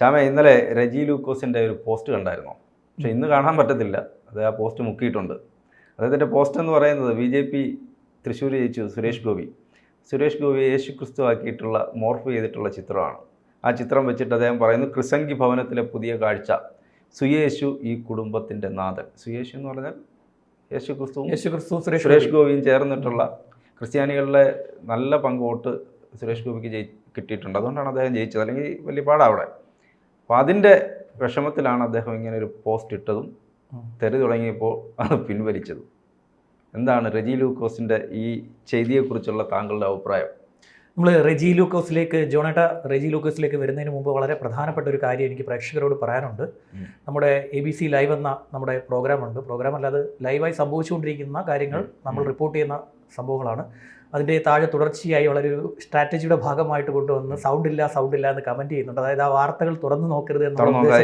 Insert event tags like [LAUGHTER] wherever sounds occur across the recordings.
ശ്യാമ ഇന്നലെ രജി ലൂക്കോസിന്റെ ഒരു പോസ്റ്റ് കണ്ടായിരുന്നു. പക്ഷെ ഇന്ന് കാണാൻ പറ്റത്തില്ല. അത് ആ പോസ്റ്റ് മുക്കിയിട്ടുണ്ട്. അദ്ദേഹത്തിന്റെ പോസ്റ്റ് എന്ന് പറയുന്നത് ബി ജെ പി തൃശ്ശൂർ ജയിച്ചു സുരേഷ് ഗോപി. സുരേഷ് ഗോപി യേശു ക്രിസ്തു ആക്കിയിട്ടുള്ള മോർഫ് ചെയ്തിട്ടുള്ള ചിത്രമാണ്. ആ ചിത്രം വെച്ചിട്ട് അദ്ദേഹം പറയുന്നു ക്രിസംഗി ഭവനത്തിലെ പുതിയ കാഴ്ച. സുയേശു ഈ കുടുംബത്തിന്റെ നാഥൻ. സുയേശു എന്ന് പറഞ്ഞാൽ യേശു ക്രിസ്തുവും യേശു ക്രിസ്തു സുരേഷ് സുരേഷ് ഗോപിയും. ചേർന്നിട്ടുള്ള ക്രിസ്ത്യാനികളുടെ നല്ല പങ്ക് വോട്ട് സുരേഷ് ഗോപിക്ക് ജയി കിട്ടിയിട്ടുണ്ട്. അതുകൊണ്ടാണ് അദ്ദേഹം ജയിച്ചത്. അല്ലെങ്കിൽ വലിയ പാടാണ് അവിടെ. അപ്പോൾ അതിന്റെ വിഷമത്തിലാണ് അദ്ദേഹം ഇങ്ങനെ ഒരു പോസ്റ്റ് ഇട്ടതും. തെറി തുടങ്ങിയപ്പോൾ അത് പിൻവലിച്ചതും. എന്താണ് റെജി ലൂക്കോസിന്റെ ഈ ചെയ്തിയെക്കുറിച്ചുള്ള താങ്കളുടെ അഭിപ്രായം? നമ്മൾ റെജി ലൂക്കോസിലേക്ക് ജോണേട്ട റെജി ലൂക്കോസിലേക്ക് വരുന്നതിന് മുമ്പ് വളരെ പ്രധാനപ്പെട്ട ഒരു കാര്യം എനിക്ക് പ്രേക്ഷകരോട് പറയാനുണ്ട്. നമ്മുടെ എ ബി സി ലൈവ് എന്ന നമ്മുടെ പ്രോഗ്രാമുണ്ട് പ്രോഗ്രാം അല്ലാതെ ലൈവായി സംഭവിച്ചുകൊണ്ടിരിക്കുന്ന കാര്യങ്ങൾ നമ്മൾ റിപ്പോർട്ട് ചെയ്യുന്ന സംഭവങ്ങളാണ്. അതിന്റെ താഴെ തുടർച്ചയായി വളരെ ഒരു സ്ട്രാറ്റജിയുടെ ഭാഗമായിട്ട് കൊണ്ടുവന്ന് സൗണ്ട് ഇല്ല സൗണ്ട് ഇല്ല എന്ന് കമന്റ് ചെയ്യുന്നുണ്ട്. അതായത് ആ വാർത്തകൾ തുറന്നു നോക്കരുത് എന്നുള്ള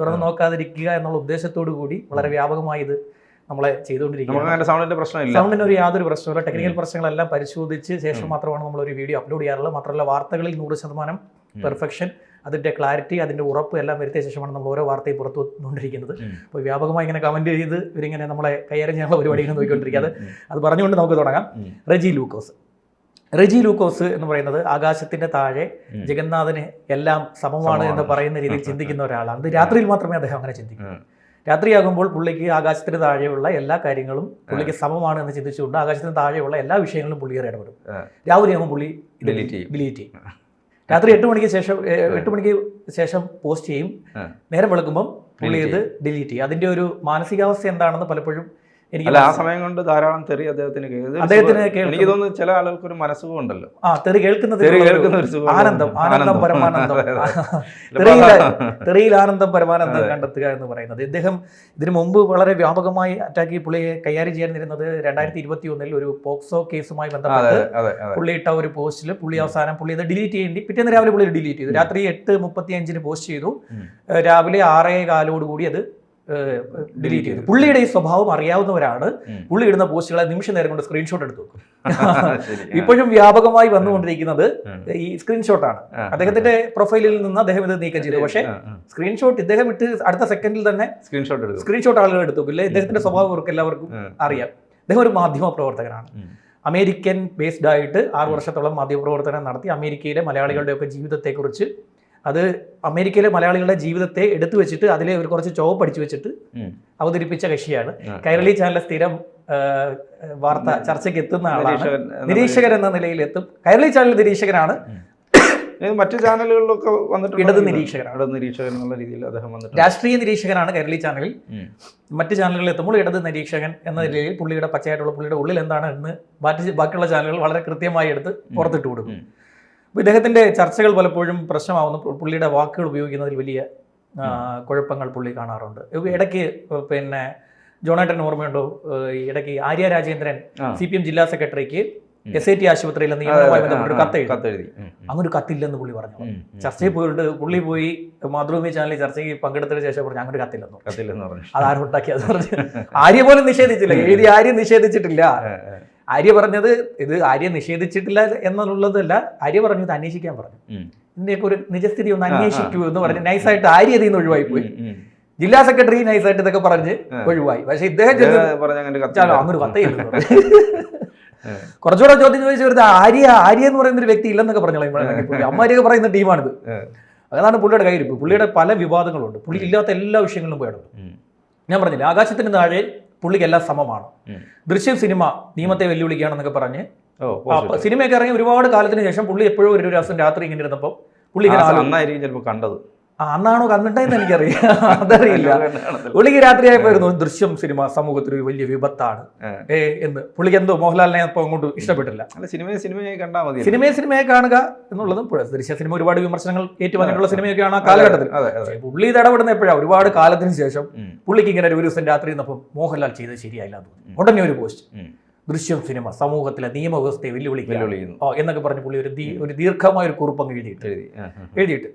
തുറന്നു നോക്കാതിരിക്കുക എന്നുള്ള ഉദ്ദേശത്തോടു കൂടി വളരെ വ്യാപകമായി ഇത് നമ്മളെ ചെയ്തുകൊണ്ടിരിക്കുന്നത് സൗണ്ടിന് ഒരു യാതൊരു പ്രശ്നമില്ല ടെക്നിക്കൽ പ്രശ്നങ്ങളെല്ലാം പരിശോധിച്ച് ശേഷം മാത്രമാണ് നമ്മൾ ഒരു വീഡിയോ അപ്ലോഡ് ചെയ്യാറുള്ളത്. മാത്രമല്ല വാർത്തകളിൽ നൂറ് ശതമാനം പെർഫെക്ഷൻ അതിന്റെ ക്ലാരിറ്റി അതിന്റെ ഉറപ്പ് എല്ലാം വരുത്തിയ ശേഷമാണ് നമ്മൾ ഓരോ വാർത്തയും പുറത്തു വന്നുകൊണ്ടിരിക്കുന്നത്. അപ്പോൾ വ്യാപകമായി ഇങ്ങനെ കമന്റ് ചെയ്ത് ഇവരിങ്ങനെ നമ്മളെ കൈകാര്യം ചെയ്യാനുള്ള പരിപാടി നോക്കിക്കൊണ്ടിരിക്കുക അത് പറഞ്ഞുകൊണ്ട് നമുക്ക് തുടങ്ങാം. റെജി ലൂക്കോസ് റെജി ലൂക്കോസ് എന്ന് പറയുന്നത് ആകാശത്തിന്റെ താഴെ. ജഗന്നാഥന് എല്ലാം സമമാണ്. എന്ന് പറയുന്ന രീതിയിൽ [LAUGHS] ചിന്തിക്കുന്ന ഒരാളാണ് ഇത് രാത്രിയിൽ മാത്രമേ അദ്ദേഹം അങ്ങനെ ചിന്തിക്കൂ രാത്രിയാകുമ്പോൾ പുള്ളിക്ക് ആകാശത്തിന് താഴെയുള്ള എല്ലാ കാര്യങ്ങളും പുള്ളിക്ക് സമമാണ് എന്ന് ചിന്തിച്ചുകൊണ്ട് ആകാശത്തിന് താഴെയുള്ള എല്ലാ വിഷയങ്ങളും പുള്ളിയേറെ ഇടപെടും ആ. രാവിലെ ആകുമ്പോൾ പുള്ളി. ഡിലീറ്റ് ചെയ്യും രാത്രി എട്ട് മണിക്ക് ശേഷം എട്ട് മണിക്ക് ശേഷം പോസ്റ്റ് ചെയ്യും. നേരം വെളുക്കുമ്പം പുള്ളി ഇത് ഡിലീറ്റ് ചെയ്യും. അതിന്റെ ഒരു മാനസികാവസ്ഥ എന്താണെന്ന് പലപ്പോഴും എനിക്ക് അല്ല ആ സമയം കൊണ്ട് ധാരാളം തെറി അദ്ദേഹത്തിന്. അദ്ദേഹത്തിന് എനിക്ക് തോന്നുന്നു ചില ആളുകൾക്ക് ഒരു മനസ്സുഖം ഉണ്ടല്ലോ ആ തെറി കേൾക്കുന്ന തെറി കേൾക്കുന്ന ഒരു ആനന്ദം ആനന്ദം പരമാനന്ദം. [LAUGHS] തെറിയിൽ തെറിയിൽ ആനന്ദം പരമാനന്ദം കണ്ടെത്തുക എന്ന് പറയുന്നത്. ഇദ്ദേഹം ഇതിനു മുമ്പ് വളരെ വ്യാപകമായി അറ്റാക്കി പുള്ളിയെ കൈകാര്യം ചെയ്യാനിരുന്നത് രണ്ടായിരത്തി ഇരുപത്തി ഒന്നിൽ ഒരു പോക്സോ കേസുമായി ബന്ധപ്പെട്ട് പുള്ളി ഇട്ട ഒരു പോസ്റ്റിൽ പുള്ളി അവസാനം പുള്ളി അത് ഡിലീറ്റ് ചെയ്യേണ്ടി പിറ്റേന്ന് രാവിലെ പുള്ളി ഡിലീറ്റ് ചെയ്തു. രാത്രി എട്ട് മുപ്പത്തി അഞ്ചിന് പോസ്റ്റ് ചെയ്തു. രാവിലെ ആറേ കാലോട് കൂടി അത് ഡിലീറ്റ് ചെയ്തു. പുള്ളിയുടെ ഈ സ്വഭാവം അറിയാവുന്നവരാണ്. പുള്ളി ഇടുന്ന പോസ്റ്റുകളെ നിമിഷ നേരം കൊണ്ട് സ്ക്രീൻഷോട്ട് എടുത്തു വെക്കും. [LAUGHS] ഇപ്പോഴും വ്യാപകമായി വന്നുകൊണ്ടിരിക്കുന്നത്. ഈ സ്ക്രീൻഷോട്ടാണ്. അദ്ദേഹത്തിന്റെ പ്രൊഫൈലിൽ നിന്ന് അദ്ദേഹം ഇത് നീക്കം ചെയ്തു. പക്ഷേ. സ്ക്രീൻഷോട്ട് ഇദ്ദേഹം ഇട്ട് അടുത്ത സെക്കൻഡിൽ തന്നെ സ്ക്രീൻഷോട്ട് എടുക്കും. സ്ക്രീൻഷോട്ട് ആളുകൾ എടുത്തു. ഇല്ലേ? ഇദ്ദേഹത്തിന്റെ സ്വഭാവം അവർക്ക് എല്ലാവർക്കും അറിയാം. അദ്ദേഹം ഒരു മാധ്യമ പ്രവർത്തകനാണ്. അമേരിക്കൻ ബേസ്ഡ് ആയിട്ട് ആറ് വർഷത്തോളം മാധ്യമപ്രവർത്തനം നടത്തി അമേരിക്കയിലെ മലയാളികളുടെയൊക്കെ ജീവിതത്തെക്കുറിച്ച് അത് അമേരിക്കയിലെ മലയാളികളുടെ ജീവിതത്തെ എടുത്തു വെച്ചിട്ട് അതിലെ ഒരു കുറച്ച് ചോവ് പഠിച്ചു വെച്ചിട്ട് അവതരിപ്പിച്ച കക്ഷിയാണ്. കൈരളി ചാനലിലെ സ്ഥിരം വാർത്ത ചർച്ചയ്ക്ക് എത്തുന്ന ആളാണ്. നിരീക്ഷകൻ എന്ന നിലയിൽ. എത്തും കൈരളി ചാനൽ നിരീക്ഷകനാണ്. മറ്റു ചാനലുകളിലൊക്കെ വന്നിട്ടുണ്ട് ഇടത് നിരീക്ഷകൻ ഇടത് നിരീക്ഷകൻ എന്നുള്ള രീതിയിൽ അദ്ദേഹം വന്നിട്ടുണ്ട്. രാഷ്ട്രീയ നിരീക്ഷകനാണ് കേരളി ചാനലിൽ. മറ്റു മറ്റ് ചാനലുകളിൽ എത്തുമ്പോൾ ഇടത് നിരീക്ഷകൻ എന്ന നിലയിൽ പുള്ളിയുടെ പച്ചയായിട്ടുള്ള പുള്ളിയുടെ ഉള്ളിൽ എന്താണ് എന്ന് ബാക്കി ബാക്കിയുള്ള ചാനലുകൾ വളരെ കൃത്യമായി എടുത്ത് പുറത്തിട്ട് കൊടുക്കും. ഇദ്ദേഹത്തിന്റെ ചർച്ചകൾ പലപ്പോഴും പ്രശ്നമാവുന്നു. പുള്ളിയുടെ വാക്കുകൾ ഉപയോഗിക്കുന്നതിൽ വലിയ കുഴപ്പങ്ങൾ പുള്ളി കാണാറുണ്ട്. ഇടയ്ക്ക് പിന്നെ ജോണേട്ടൻ ഓർമ്മയുണ്ടോ? ഇടയ്ക്ക് Arya Rajendran C P M ജില്ലാ സെക്രട്ടറിക്ക്. എസ് ഐ ടി ആശുപത്രിയിലെ നിയമനവുമായി അതെ, ബന്ധപ്പെട്ട് ഒരു ആ, കത്ത് എഴുതി. കത്തെഴുതി. ഉം, ഉം. അങ്ങനെ ഒരു കത്തില്ലെന്ന് പുള്ളി പറഞ്ഞു. ചർച്ചയിൽ പോയിട്ട് പുള്ളി പോയി മാതൃഭൂമി ചാനലിൽ ചർച്ചയ്ക്ക് പങ്കെടുത്തതിന് ശേഷം പറഞ്ഞു അങ്ങനെ കത്തില്ലെന്നു. കത്തില്ലെന്ന് പറഞ്ഞു. അതാരും ഉണ്ടാക്കിയത് പറഞ്ഞു [LAUGHS] ആര്യ പോലും നിഷേധിച്ചില്ല. എഴുതി ആര്യ നിഷേധിച്ചിട്ടില്ല. ആര്യ പറഞ്ഞത് ഇത് ആര്യ നിഷേധിച്ചിട്ടില്ല എന്നുള്ളതല്ല ആര്യ പറഞ്ഞത് അന്വേഷിക്കാൻ പറഞ്ഞു ഉം. ഇതിന്റെയൊക്കെ ഒരു നിജസ്ഥിതി ഒന്ന്. അന്വേഷിക്കൂ എന്ന് പറഞ്ഞ് നൈസായിട്ട് ആര്യ ഇതിൽ നിന്ന് ഒഴിവായി പോയി. ജില്ലാ സെക്രട്ടറി നൈസായിട്ട് ഇതൊക്കെ പറഞ്ഞ്. ഒഴിവായി പക്ഷെ ഇദ്ദേഹം ചെന്ന് ഇത് അങ്ങനെ കത്ത് ചാലോ അങ്ങനെ കത്തയില്ലെന്ന് പറഞ്ഞു. കുറച്ചുകൂടെ ചോദ്യം ചോദിച്ചു വരുന്നത് ആര്യ ആര്യ എന്ന് പറയുന്ന ഒരു വ്യക്തി ഇല്ലെന്നൊക്കെ പറഞ്ഞു അമ്മാരിയൊക്കെ പറയുന്ന ടീമാണിത്. അതാണ് പുള്ളിയുടെ കയ്യിരിപ്പ് പുള്ളിയുടെ പല വിവാദങ്ങളുണ്ട് പുള്ളി ഇല്ലാത്ത എല്ലാ വിഷയങ്ങളിലും പോയിടും ഞാൻ പറഞ്ഞില്ല ആകാശത്തിന് താഴെ പുള്ളിക്ക് എല്ലാം സമമാണ് ദൃശ്യം സിനിമ നിയമത്തെ വെല്ലുവിളിക്കുകയാണെന്നൊക്കെ പറഞ്ഞ്. സിനിമയൊക്കെ ഇറങ്ങി ഒരുപാട് കാലത്തിന് ശേഷം പുള്ളി എപ്പോഴും ഒരു ദിവസം രാത്രി ഇങ്ങനെ ഇരുന്നപ്പോൾ പുള്ളി ഇങ്ങനെ കണ്ടത്. അന്നാണോ കണ്ടിട്ടെന്ന് എനിക്കറിയാം. [LAUGHS] അതറിയില്ല. പുള്ളിക്ക് രാത്രിയായി രാത്രിയായപ്പോയിരുന്നു ദൃശ്യം സിനിമ സമൂഹത്തിൽ ഒരു വലിയ വിപത്താണ്. ഏ. എന്ന്. പുള്ളിക്ക് എന്തോ മോഹൻലാലിനെ അപ്പൊ അങ്ങോട്ട് ഇഷ്ടപ്പെട്ടില്ല. അല്ല സിനിമയെ സിനിമയായി കണ്ടാ മതി സിനിമയെ സിനിമയെ കാണുക എന്നുള്ളതും ദൃശ്യ സിനിമ ഒരുപാട് വിമർശനങ്ങൾ ഏറ്റുവാങ്ങിയിട്ടുള്ള സിനിമയൊക്കെയാണ് ആ കാലഘട്ടത്തിൽ. പുള്ളി ഇത് ഇടപെടുന്ന എപ്പോഴാണ് ഒരുപാട് കാലത്തിന് ശേഷം. പുള്ളിക്ക് ഇങ്ങനെ ഒരു ദിവസം രാത്രി നിന്നപ്പം മോഹൻലാൽ ചെയ്തത് ശരിയായില്ല എന്ന് തോന്നി. ഉടനെ ഒരു പോസ്റ്റ്. ദൃശ്യം സിനിമ സമൂഹത്തിലെ നിയമവ്യവസ്ഥയെ വെല്ലുവിളിക്കുന്നു. എന്നൊക്കെ പറഞ്ഞ് പുള്ളി ഒരു ഒരു ദീർഘമായ ഒരു കുറിപ്പ് അങ്ങ് എഴുതിയിട്ട്. എഴുതിയിട്ട്.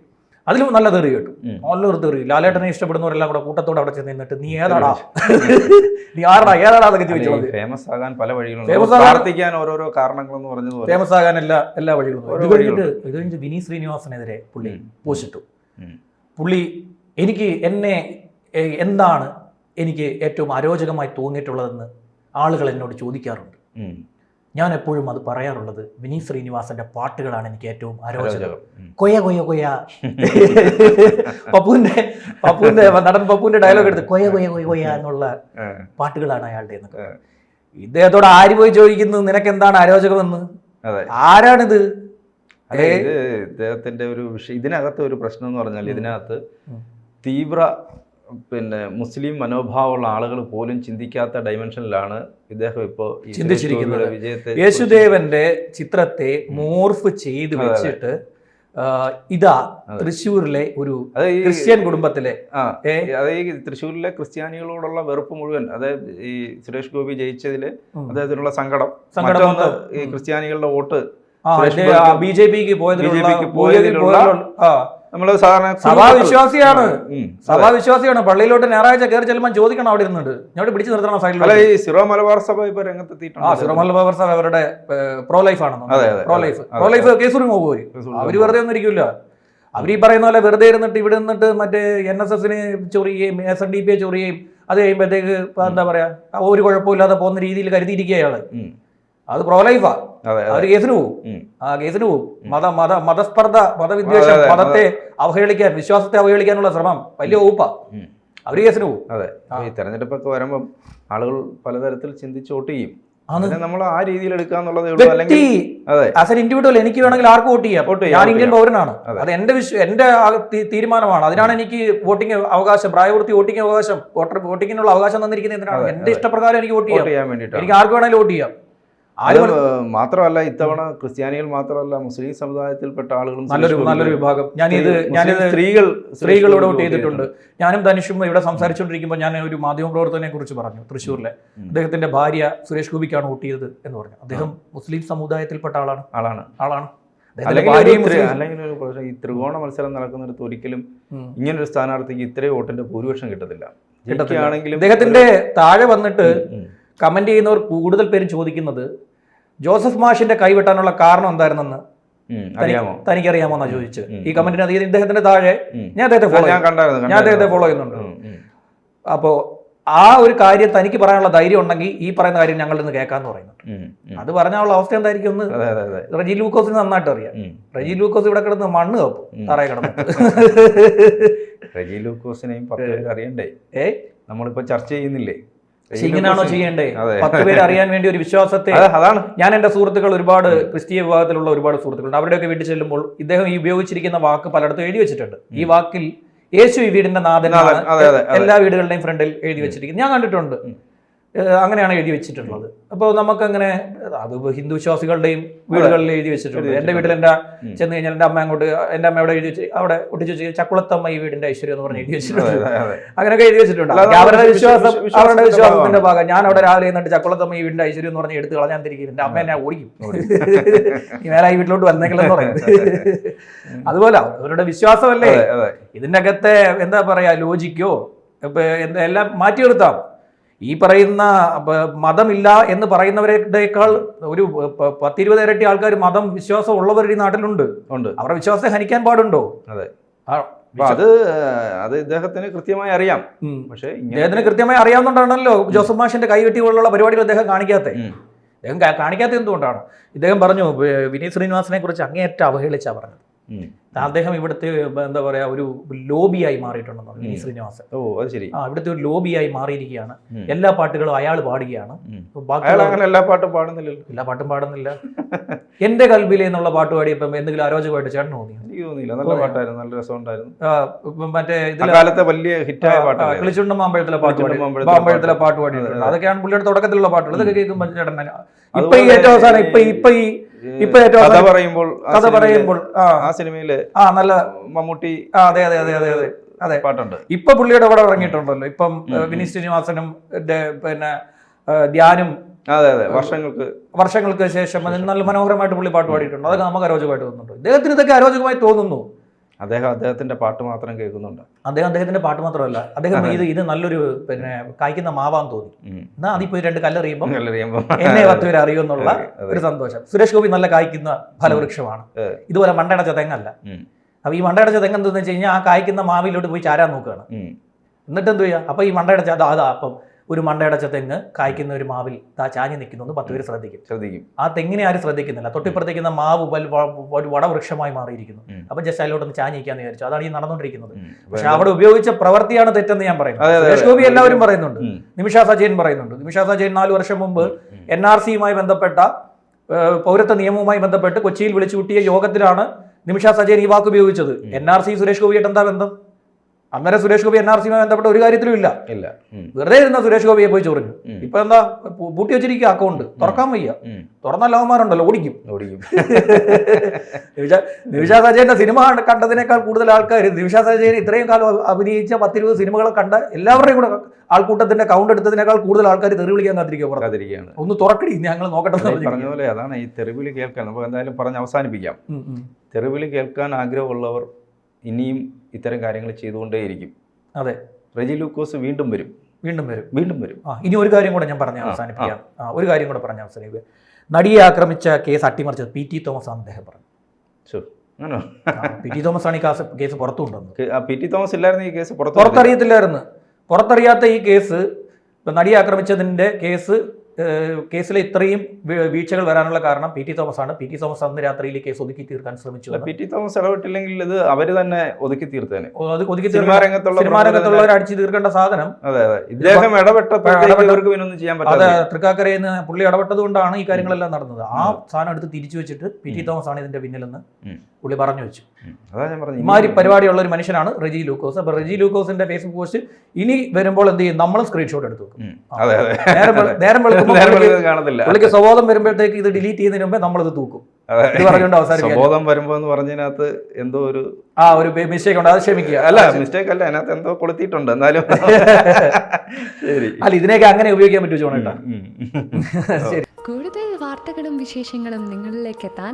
അതിലും നല്ല തെറി കേട്ടു. നല്ലൊരു തെറി. ലാലേട്ടനെ ഇഷ്ടപ്പെടുന്നവരെല്ലാം കൂടെ കൂട്ടത്തോടെ അവിടെ ചെന്ന് നിന്നിട്ട് നീ ഏതാടാ? [LAUGHS] നീ ആരടാ? ഏതാടാ? എന്നൊക്കെ ചോദിച്ചു ഫേമസ് ആകാൻ പല വഴികളും പ്രാർത്ഥിക്കാൻ ഓരോരോ കാരണങ്ങളെന്ന് പറഞ്ഞത് ഫേമസ് ആകാൻ എല്ലാ എല്ലാ വഴികളും ഇത് കഴിഞ്ഞിട്ട് ഇത് കഴിഞ്ഞിട്ട് വിനീത് ശ്രീനിവാസനെതിരെ പുള്ളി പോസിട്ടു പുള്ളി എനിക്ക് എന്നെ എന്താണ് എനിക്ക് ഏറ്റവും അരോചകമായി തോന്നിയിട്ടുള്ളതെന്ന് ആളുകൾ എന്നോട് ചോദിക്കാറുണ്ട്. ഞാൻ എപ്പോഴും അത് പറയാറുള്ളത് വിനീത് ശ്രീനിവാസന്റെ പാട്ടുകളാണ് എനിക്ക് ഏറ്റവും അരോചകം. കൊയ്യ കൊയ്യ കൊയ കൊയ കൊയ. [LAUGHS] പപ്പുവിന്റെ പപ്പുവിന്റെ [LAUGHS] നടൻ പപ്പുവിന്റെ ഡയലോഗ് എടുത്ത് കൊയ കൊയ കൊയ കൊയ എന്നുള്ള പാട്ടുകളാണ് അയാളുടെ എന്നൊക്കെ ഇദ്ദേഹത്തോട് ആര് പോയി ചോദിക്കുന്നു? നിനക്ക് എന്താണ് അരോചകമെന്ന് ആരാണിത്? അതെ? ഇദ്ദേഹത്തിന്റെ ഒരു വിഷയം ഇതിനകത്ത് ഒരു പ്രശ്നം എന്ന് പറഞ്ഞാൽ ഇതിനകത്ത് തീവ്ര പിന്നെ മുസ്ലിം മനോഭാവമുള്ള ആളുകൾ പോലും ചിന്തിക്കാത്ത ഡയമെൻഷനിലാണ് ഇദ്ദേഹം ഇപ്പോൾ ചിന്തിച്ചിരിക്കുന്നത്. വിജയത്തെ യേശുദേവന്റെ ചിത്രത്തെ മോർഫ് ചെയ്ത്. വെച്ചിട്ട് ഇതാ. തൃശ്ശൂരിലെ ഒരു ക്രിസ്ത്യൻ കുടുംബത്തിലെ അതായത് തൃശ്ശൂരിലെ ക്രിസ്ത്യാനികളോടുള്ള വെറുപ്പ് മുഴുവൻ അതായത് ഈ സുരേഷ് ഗോപി ജയിച്ചതിൽ. അദ്ദേഹത്തിനുള്ള സങ്കടം സങ്കടം മറ്റൊന്ന് ഈ ക്രിസ്ത്യാനികളുടെ വോട്ട് ബി ജെ പിക്ക് പോയതിലുള്ള ആ നമ്മൾ സാധാരണ സഭാ വിശ്വാസിയാണ് ഉം. സഭാ വിശ്വാസിയാണ് പള്ളിയിലോട്ട് ഞായറാഴ്ച കയറി ചെല്ലുമ്പോൾ ചോദിക്കണം അവിടെ ഇരുന്നിട്ട് ഞാൻ പിടിച്ചു നിർത്തണം അല്ല സൈഡിൽ ഈ സിറോ മലബാർ സഭ ഇപ്പൊ ആ രംഗത്തെത്തിയിട്ടുണ്ട് സിറോ മലബാർ സഭ അവരുടെ പ്രോ ലൈഫ് ആണെന്ന് അതെ, പ്രോ ലൈഫ് പ്രോ ലൈഫ് പോകും അവർ. വെറുതെ ഒന്നും ഇരിക്കില്ല അവർ ഈ പറയുന്ന പോലെ വെറുതെ ഇരുന്നിട്ട് ഇവിടെ നിന്നിട്ട് മറ്റേ എൻ എസ് എസിന് ചൊറിയുകയും എസ് എൻ ഡി പി ചൊറിയുകയും അത് കഴിയുമ്പോഴത്തേക്ക് എന്താ പറയാ ഒരു കുഴപ്പമില്ലാതെ പോകുന്ന രീതിയിൽ കരുതിയിരിക്കുക അയാൾ. ഉം. അത് പ്രോലൈഫാ അവർ കേസിന് പോകും ആ കേസിന് പോകും മത മത മതസ്പർദ്ധ മതവിദ്വേഷം മതത്തെ അവഹേളിക്കാൻ വിശ്വാസത്തെ അവഹേളിക്കാനുള്ള ശ്രമം വലിയ വകുപ്പാ. അവർ അവർ കേസിന് പോകും അതെ. ഈ തെരഞ്ഞെടുപ്പൊക്കെ വരുമ്പം ആളുകൾ പലതരത്തിൽ ചിന്തിച്ച് വോട്ട് ചെയ്യും. നമ്മൾ ആ രീതിയിൽ ഇൻഡിവിജ്വൽ എനിക്ക് വേണമെങ്കിൽ ആർക്ക് വോട്ട് ചെയ്യാം? ഞാൻ ഇന്ത്യൻ പൗരനാണ്. അത്. എന്റെ വിശ്വ എന്റെ തീരുമാനമാണ്. അതിനാണ് എനിക്ക് വോട്ടിംഗ് അവകാശം പ്രായപൂർത്തി വോട്ടിംഗ് അവകാശം വോട്ടർ വോട്ടിങ്ങിനുള്ള അവകാശം തന്നിരിക്കുന്നത് എന്തിനാണ്? എന്റെ ഇഷ്ടപ്രകാരം എനിക്ക് വോട്ട് ചെയ്യാൻ വേണ്ടി എനിക്ക് ആർക്ക് വേണമെങ്കിലും വോട്ട് ചെയ്യാം. മാത്രമല്ല ഇത്തവണ ക്രിസ്ത്യാനികൾ മാത്രമല്ല മുസ്ലിം സമുദായത്തിൽപ്പെട്ട ആളുകളും നല്ലൊരു നല്ലൊരു വിഭാഗം. ഞാനിത് ഞാനിത് സ്ത്രീകൾ സ്ത്രീകളോട് വോട്ട് ചെയ്തിട്ടുണ്ട്. ഞാനും ധനുഷും ഇവിടെ സംസാരിച്ചുകൊണ്ടിരിക്കുമ്പോൾ ഞാൻ ഒരു മാധ്യമ പ്രവർത്തകനെ കുറിച്ച് പറഞ്ഞു തൃശ്ശൂരിലെ. അദ്ദേഹത്തിന്റെ ഭാര്യ സുരേഷ് ഗോപിക്കാണ് വോട്ട് ചെയ്തത് എന്ന് പറഞ്ഞു. അദ്ദേഹം മുസ്ലിം സമുദായത്തിൽപ്പെട്ട ആളാണ്. ആളാണ്. ആളാണ്. അല്ലെങ്കിൽ ഒരു പ്രശ്നം. ഈ ത്രികോണ മത്സരം നടക്കുന്നിടത്ത് ഒരിക്കലും. ഇങ്ങനൊരു സ്ഥാനാർത്ഥിക്ക് ഇത്രയും വോട്ടിന്റെ ഭൂരിപക്ഷം കിട്ടത്തില്ല. കിട്ടത്തില്ല. ആണെങ്കിലും അദ്ദേഹത്തിന്റെ താഴെ വന്നിട്ട് കമന്റ് ചെയ്യുന്നവർ കൂടുതൽ പേരും ചോദിക്കുന്നത് ജോസഫ് മാഷിന്റെ കൈവെട്ടാനുള്ള കാരണം എന്തായിരുന്നെന്ന് തനിക്കറിയാമോ എന്നാ ചോദിച്ചത്. ഉം. ഈ കമന്റിന് അധികം ഇദ്ദേഹത്തിന്റെ താഴെ ഞാൻ അദ്ദേഹത്തെ ഫോളോ ഞാൻ അദ്ദേഹത്തെ ഫോളോ ചെയ്യുന്നുണ്ട്. അപ്പോൾ ആ ഒരു കാര്യം തനിക്ക് പറയാനുള്ള ധൈര്യം ഉണ്ടെങ്കിൽ ഈ പറയുന്ന കാര്യം ഞങ്ങളിൽ നിന്ന് കേൾക്കാന്ന് പറയുന്നു. ഉം, ഉം. അത് പറഞ്ഞാലുള്ള അവസ്ഥ എന്തായിരിക്കും ഒന്ന്? റജി ലൂക്കോസിന് നന്നായിട്ട് അറിയാം. റജി ലൂക്കോസ് ഇവിടെ കിടന്ന് മണ്ണ് കപ്പും തറയെ കിടന്നു. [LAUGHS] റജി ലൂക്കോസിനെയും അറിയണ്ടേ? ഏ? നമ്മളിപ്പോ ചർച്ച ചെയ്യുന്നില്ലേ? റെജി ഇങ്ങനെയാണോ ചെയ്യേണ്ടേ. പത്ത് പേര് അറിയാൻ വേണ്ടി ഒരു വിശ്വാസത്തെ അതാണ്. ഞാൻ എന്റെ സുഹൃത്തുക്കൾ ഒരുപാട് ക്രിസ്തീയ വിഭാഗത്തിലുള്ള ഒരുപാട് സുഹൃത്തുക്കളുണ്ട്. അവരുടെയൊക്കെ വീട്ടിൽ ചെല്ലുമ്പോൾ ഇദ്ദേഹം ഈ ഉപയോഗിച്ചിരിക്കുന്ന വാക്ക് പലയിടത്തും എഴുതി വെച്ചിട്ടുണ്ട്. ഈ വാക്കിൽ യേശു ഈ വീടിന്റെ നാഥനാണ്. എല്ലാ വീടുകളുടെയും ഫ്രണ്ടിൽ എഴുതി വെച്ചിരിക്കുന്നത്. ഞാൻ കണ്ടിട്ടുണ്ട്. അങ്ങനെയാണ് എഴുതി വെച്ചിട്ടുള്ളത്. അപ്പോൾ നമുക്കങ്ങനെ അത് ഹിന്ദു വിശ്വാസികളുടെയും വീടുകളിൽ എഴുതി വെച്ചിട്ടുണ്ട്. എന്റെ വീട്ടിൽ എന്റെ ചെന്ന് കഴിഞ്ഞാൽ എന്റെ അമ്മ അങ്ങോട്ട് എന്റെ അമ്മ അവിടെ എഴുതി വെച്ച് അവിടെ ഒട്ടിച്ച് വെച്ച് ചക്കുളത്തമ്മ ഈ വീടിന്റെ ഐശ്വര്യം എന്ന് പറഞ്ഞ് എഴുതി വെച്ചിട്ടുണ്ട്. അങ്ങനെയൊക്കെ എഴുതി വെച്ചിട്ടുണ്ട്. അവരുടെ വിശ്വാസം അവരുടെ വിശ്വാസത്തിന്റെ ഭാഗം. ഞാൻ അവിടെ രാവിലെ എന്നിട്ട് ചക്കുളത്തമ്മ ഈ വീടിന്റെ ഐശ്വര്യം എന്ന് പറഞ്ഞ് എടുത്ത് കളഞ്ഞാൻ തിരിക്കും. എന്റെ അമ്മ എന്നെ ഓടിക്കും. ഈ മേലെ [LAUGHS] ഈ വീട്ടിലോട്ട് വന്നേക്കലെന്ന് പറയും. അതുപോലെ അവരുടെ വിശ്വാസമല്ലേ. ഇതിന്റെ അകത്തെ എന്താ പറയാ ലോജിക്കോ ഇപ്പൊ എന്താ എല്ലാം മാറ്റി നിർത്താം ഈ പറയുന്ന മതമില്ല എന്ന് പറയുന്നവരുടെക്കാൾ ഒരു പത്തിരുപത് ഇരട്ടി ആൾക്കാർ മതം വിശ്വാസം ഉള്ളവർ ഈ നാട്ടിലുണ്ട്. ഉണ്ട്. അവരുടെ വിശ്വാസത്തെ ഹനിക്കാൻ പാടുണ്ടോ? അതെ. ആ, അത് അത് ഇദ്ദേഹത്തിന് കൃത്യമായി അറിയാം. പക്ഷേ ഇദ്ദേഹത്തിന് കൃത്യമായി അറിയാവുന്നതുകൊണ്ടാണല്ലോ ജോസഫ് മാഷിന്റെ കൈവെട്ടി പോലുള്ള പരിപാടികൾ അദ്ദേഹം കാണിക്കാത്തത്. അദ്ദേഹം കാണിക്കാത്ത എന്തുകൊണ്ടാണ്? ഇദ്ദേഹം പറഞ്ഞു വിനീത് ശ്രീനിവാസിനെ കുറിച്ച് അങ്ങേയറ്റം അവഹേളിച്ചാണ് പറഞ്ഞത്. അദ്ദേഹം ഇവിടുത്തെ എന്താ പറയാ ഒരു ലോബിയായി മാറിയിട്ടുണ്ടെന്ന് പറഞ്ഞു ശ്രീനിവാസൻ. ഓ അത് ശരി. ആ ഇവിടുത്തെ ഒരു ലോബിയായി മാറിയിരിക്കുകയാണ്. എല്ലാ പാട്ടുകളും അയാൾ പാടുകയാണ് അങ്ങനെ എല്ലാ പാട്ടും പാടുന്നില്ലല്ലോ. എല്ലാ പാട്ടും പാടുന്നില്ല. [LAUGHS] എന്റെ കൽബിലെ എന്നുള്ള പാട്ട് പാടിയപ്പം എന്തെങ്കിലും അരോചകമായിട്ട് ചേട്ടൻ തോന്നി തോന്നിയില്ല. നല്ല പാട്ടായിരുന്നു നല്ല രസമുണ്ടായിരുന്നു. മറ്റേ കാലത്തെ വലിയ ഹിറ്റായ പാട്ടാണ് കിളിച്ചുണ്ട മാമ്പഴത്തിലെ പാട്ട് പാടി മാമ്പഴത്തിലെ പാട്ട്. പാടിയിട്ടുണ്ട്. അതെ, അതെ. അതൊക്കെയാണ് പുള്ളിയുടെ തുടക്കത്തിലുള്ള പാട്ടുകൾ. ഇതൊക്കെ കേൾക്കുമ്പോൾ ചേട്ടൻ ഇപ്പൊ ഈ ഏറ്റവും അവസാനം ഇപ്പൊ ഇപ്പൊ ഈ ഇപ്പൊ ഏറ്റവും കഥ പറയുമ്പോൾ കഥ പറയുമ്പോൾ ആ. സിനിമയിൽ ആ നല്ല മമ്മൂട്ടി അതെ അതെ അതെ അതെ അതെ അതെ. പാട്ടുണ്ട്. ഇപ്പൊ പുള്ളിയുടെ പടം ഇറങ്ങിയിട്ടുണ്ടല്ലോ. ഇപ്പം. വിനീത് ശ്രീനിവാസനും പിന്നെ ധ്യാനും അതെ അതെ വർഷങ്ങൾക്ക് വർഷങ്ങൾക്ക് ശേഷം നല്ല മനോഹരമായിട്ട് പുള്ളി പാട്ട് പാടിയിട്ടുണ്ട്. അതൊക്കെ നമുക്ക് അരോചകമായിട്ട് തോന്നുന്നുണ്ട്. ഇദ്ദേഹത്തിന് ഇതൊക്കെ അരോചകമായി തോന്നുന്നു. അദ്ദേഹം അദ്ദേഹത്തിന്റെ പാട്ട് മാത്രം കേൾക്കുന്നുണ്ട്. അദ്ദേഹം അദ്ദേഹത്തിന്റെ പാട്ട് മാത്രമല്ല അദ്ദേഹം ഇത് ഇത് നല്ലൊരു പിന്നെ കായ്ക്കുന്ന മാവാന്ന് തോന്നി. എന്നാ അതിപ്പോ രണ്ട് കല്ലെറിയുമ്പോൾ കല്ലെറിയുമ്പോ. എന്നെ പത്ത് പേര് അറിയുമെന്നുള്ള. ഒരു സന്തോഷം. സുരേഷ് ഗോപി നല്ല കായ്ക്കുന്ന ഫലവൃക്ഷമാണ്. ഇതുപോലെ മണ്ടടച്ച തെങ്ങല്ല. അപ്പൊ ഈ മണ്ടടച്ച തെങ്ങ് എന്തെന്ന് വെച്ച് കഴിഞ്ഞാൽ ആ കായ്ക്കുന്ന മാവിലോട്ട് പോയി ചാരാൻ നോക്കുകയാണ് എന്നിട്ട് എന്ത് ചെയ്യുക അപ്പൊ ഈ മണ്ടടച്ച അതാ അപ്പം ഒരു മണ്ടയടച്ച തെങ്ങ് കായ്ക്കുന്ന ഒരു മാവിൽ താ ചാഞ്ഞ് നിൽക്കുന്നു എന്ന് പത്ത് പേര് ശ്രദ്ധിക്കും. ശ്രദ്ധിക്കും. ആ തെങ്ങിനെ ആരും ശ്രദ്ധിക്കുന്നില്ല. തൊട്ടിപ്പുറത്തേക്കുന്ന മാവ് ഒരു വടവൃക്ഷമായി മാറിയിരിക്കുന്നു. അപ്പൊ ജസ്റ്റ് അതിലോട്ടൊന്ന് ചാഞ്ഞിരിക്കാന്ന് വിചാരിച്ചു. അതാണ് ഈ നടന്നുകൊണ്ടിരിക്കുന്നത്. പക്ഷെ അവിടെ ഉപയോഗിച്ച പ്രവൃത്തിയാണ് തെറ്റെന്ന് ഞാൻ പറയുന്നത്. ഗോപി എല്ലാവരും പറയുന്നുണ്ട്. നിമിഷ സജയൻ പറയുന്നുണ്ട്. നിമിഷ സജയൻ നാല് വർഷം മുമ്പ്. എൻ ആർ സിയുമായി ബന്ധപ്പെട്ട പൗരത്വ നിയമവുമായി ബന്ധപ്പെട്ട് കൊച്ചിയിൽ വിളിച്ചു കൂട്ടിയ യോഗത്തിലാണ് നിമിഷ സജയൻ ഈ വാക്ക് ഉപയോഗിച്ചത്. എൻ ആർ സി സുരേഷ് ഗോപിയായിട്ട് എന്താ ബന്ധം? അന്നേരം സുരേഷ് ഗോപി എൻ ആർ സിയുമായി ബന്ധപ്പെട്ട ഒരു കാര്യത്തിലും ഇല്ല. ഇല്ല. വെറുതെ ഇരുന്ന സുരേഷ് ഗോപിയെ പോയി ചൊറിഞ്ഞു. ഇപ്പൊ എന്താ പൂട്ടി വെച്ചിരിക്കുക അക്കൗണ്ട് തുറക്കാൻ വയ്യ. തുറന്ന ലവന്മാരുണ്ടല്ലോ ഓടിക്കും. ഓടിക്കും. [LAUGHS] നിവിഷ സജയന്റെ സിനിമ കണ്ടതിനേക്കാൾ കൂടുതൽ ആൾക്കാർ നിവിഷ സജയൻ ഇത്രയും കാലം അഭിനയിച്ച പത്തിരുപത് സിനിമകൾ കണ്ട എല്ലാവരുടെയും കൂടെ ആൾക്കൂട്ടത്തിന്റെ കൗണ്ട് എടുത്തതിനേക്കാൾ കൂടുതൽ ആൾക്കാർ തെറി വിളിക്കാൻ കാത്തിരിക്കുക പുറത്ത്. ഒന്ന് തുറക്കടി ഞങ്ങൾ നോക്കട്ടെ പറഞ്ഞ പോലെ അതാണ് ഈ തെറിവിളി കേൾക്കാൻ. നമുക്ക് എന്തായാലും പറഞ്ഞ് അവസാനിപ്പിക്കാം. തെറിവിളി കേൾക്കാൻ ആഗ്രഹമുള്ളവർ ഇനിയും ഇത്തരം കാര്യങ്ങൾ ചെയ്തുകൊണ്ടേയിരിക്കും. അതെ. റെജി ലൂക്കോസ് വീണ്ടും വരും. വീണ്ടും വരും. വീണ്ടും വരും. ആ ഇനി ഒരു കാര്യം കൂടെ ഞാൻ പറഞ്ഞ് അവസാനിപ്പിക്കാം. ആ ഒരു കാര്യം കൂടെ പറഞ്ഞ് അവസാനിപ്പിക്കുക നടിയെ ആക്രമിച്ച കേസ് അട്ടിമറിച്ചത് പി ടി തോമസ് ആണ് അദ്ദേഹം പറഞ്ഞു. പി ടി തോമസ് ആണ് ഈ കേസ് കേസ് പുറത്തു കൊണ്ടുവന്നത് പി ടി തോമസ് ഇല്ലായിരുന്നു ഈ കേസ്. പുറത്തറിയത്തില്ലായിരുന്നു. പുറത്തറിയാത്ത ഈ കേസ് ഇപ്പം നടിയെ ആക്രമിച്ചതിന്റെ കേസ് കേസിലെ ഇത്രയും വീഴ്ചകൾ വരാനുള്ള കാരണം പി ടി തോമസ് ആണ് പി ടി തോമസ് അന്ന് രാത്രിയിൽ കേസ് ഒതുക്കി തീർക്കാൻ ശ്രമിച്ചു പി ടി തോമസ് ഇടപെട്ടില്ലെങ്കിൽ ഇത് അവർ തന്നെ ഒതുക്കി തീർത്തേനെ. ഒതുക്കി സിനിമാ തീർക്കാൻ രംഗത്തുള്ള സിനിമാ അടിച്ചു തീർക്കേണ്ട സാധനം. അതെ അതെ. ഇദ്ദേഹം ഇടപെട്ടപ്പോഴത്തേക്ക് ഇടപെട്ട- ഇവർക്ക് പിന്നെ ഒന്നും ചെയ്യാൻ പറ്റില്ല തൃക്കാക്കരയിൽ നിന്ന് പുള്ളി ഇടപെട്ടത് കൊണ്ടാണ് ഈ കാര്യങ്ങളെല്ലാം നടന്നത്. ആ സാധനം എടുത്ത് തിരിച്ചു വെച്ചിട്ട് പി ടി തോമസ് ആണ് ഇതിന്റെ പിന്നിലെന്ന്. പുള്ളി പറഞ്ഞു വെച്ചു. ഉം. അതാ ഞാൻ പറഞ്ഞു ഇമാതിരി പരിപാടിയുള്ള ഒരു മനുഷ്യനാണ് റെജി ലൂക്കോസ്. അപ്പൊ റെജി ലൂക്കോസിന്റെ ഫേസ്ബുക്ക് പോസ്റ്റ് ഇനി വരുമ്പോൾ എന്ത് ചെയ്യും? നമ്മളും സ്ക്രീൻഷോട്ട് എടുത്തു അതെ അതെ. നേരം പുള്ളിക്ക് സ്വബോധം വരുമ്പോഴത്തേക്ക് ഇത് ഡിലീറ്റ് ചെയ്യുന്നതിന് മുമ്പേ നമ്മളിത് തൂക്കും. ഇത് പറഞ്ഞുകൊണ്ട് അവസാനിപ്പിക്കാം സ്വബോധം വരുമ്പോ എന്ന് പറഞ്ഞതിനകത്ത് എന്തോ ഒരു ആ ഒരു മിസ്റ്റേക്ക് ഉണ്ട്. അത് ക്ഷമിക്കുക. അല്ല മിസ്റ്റേക്ക് അല്ല. അതിനകത്ത് എന്തോ കൊളുത്തിയിട്ടുണ്ട്. എന്നാലും [LAUGHS] ശരി. അല്ല ഇതിനെയൊക്കെ അങ്ങനെ ഉപയോഗിക്കാൻ പറ്റുമോ ചോണേട്ടാ [LAUGHS] കൂടുതൽ വാർത്തകളും വിശേഷങ്ങളും നിങ്ങളിലേക്ക് എത്താൻ